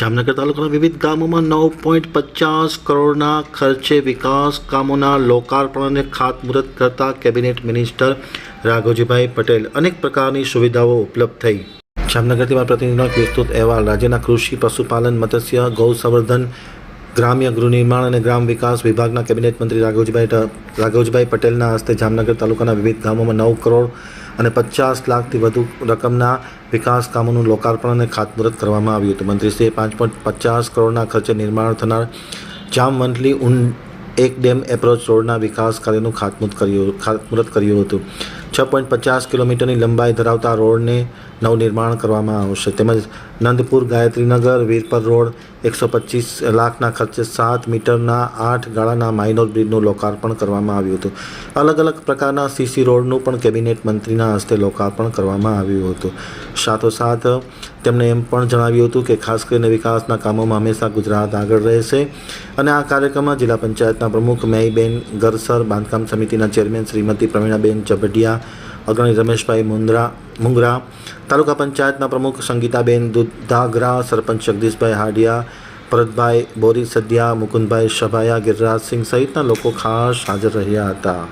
જામનગર તાલુકાના વિવિધ ગામોમાં નવ પોઈન્ટ પચાસ કરોડના ખર્ચે વિકાસ કામોના લોકાર્પણ અને ખાતમુહૂર્ત કરતા કેબિનેટ મિનિસ્ટર રાઘવજીભાઈ પટેલ અનેક પ્રકારની સુવિધાઓ ઉપલબ્ધ થઈ. જામનગરથી મારા પ્રતિનિધિનો વિસ્તૃત અહેવાલ. રાજ્યના કૃષિ, પશુપાલન, મત્સ્ય, ગૌ સંવર્ધન ગ્રામ્ય ગૃહ નિર્માણ અને ગ્રામ વિકાસ વિભાગના કેબિનેટ મંત્રી રાઘવજીભાઈ રાઘવજીભાઈ પટેલના હસ્તે જામનગર તાલુકાના વિવિધ ગામોમાં નવ કરોડ અને પચાસ લાખથી વધુ રકમના વિકાસ કામોનું લોકાર્પણ અને ખાતમુહૂર્ત કરવામાં આવ્યું હતું. મંત્રીશ્રીએ પાંચ પોઈન્ટ પચાસ કરોડના ખર્ચે નિર્માણ થનાર જામવંથલી ઉન એક ડેમ એપ્રોચ રોડના વિકાસ કાર્યનું ખાતમુહૂર્ત કર્યું ખાતમુહૂર્ત કર્યું હતું. છ પોઈન્ટ પચાસ કિલોમીટરની લંબાઈ ધરાવતા રોડને નવનિર્માણ કરવામાં આવશે. તેમજ નંદપુર ગાયત્રીનગર વીરપર રોડ એકસો પચીસ લાખના ખર્ચે સાત મીટરના આઠ ગાળાના માઇનોર બ્રિજનું લોકાર્પણ કરવામાં આવ્યું હતું. અલગ અલગ પ્રકારના સીસી રોડનું પણ કેબિનેટ મંત્રીના હસ્તે લોકાર્પણ કરવામાં આવ્યું હતું. સાથોસાથ તેમણે એમ પણ જણાવ્યું હતું કે ખાસ કરીને વિકાસના કામોમાં હંમેશા ગુજરાત આગળ રહેશે અને આ કાર્યક્રમમાં જિલ્લા પંચાયતના પ્રમુખ મેયબેન ગરસર બાંધકામ સમિતિના ચેરમેન શ્રીમતી પ્રવીણાબેન ચબડિયા અગ્રણી રમેશભાઈ મુંદ્રા, મુંગરા, તાલુકા પંચાયતના પ્રમુખ સંગીતાબેન દુધાગરા, સરપંચ જગદીશભાઈ હાડિયા, ભરતભાઈ બોરી સદિયા, મુકુંદભાઈ શભાયા ગિરરાજસિંહ સહિતના લોકો ખાસ હાજર રહ્યા હતા.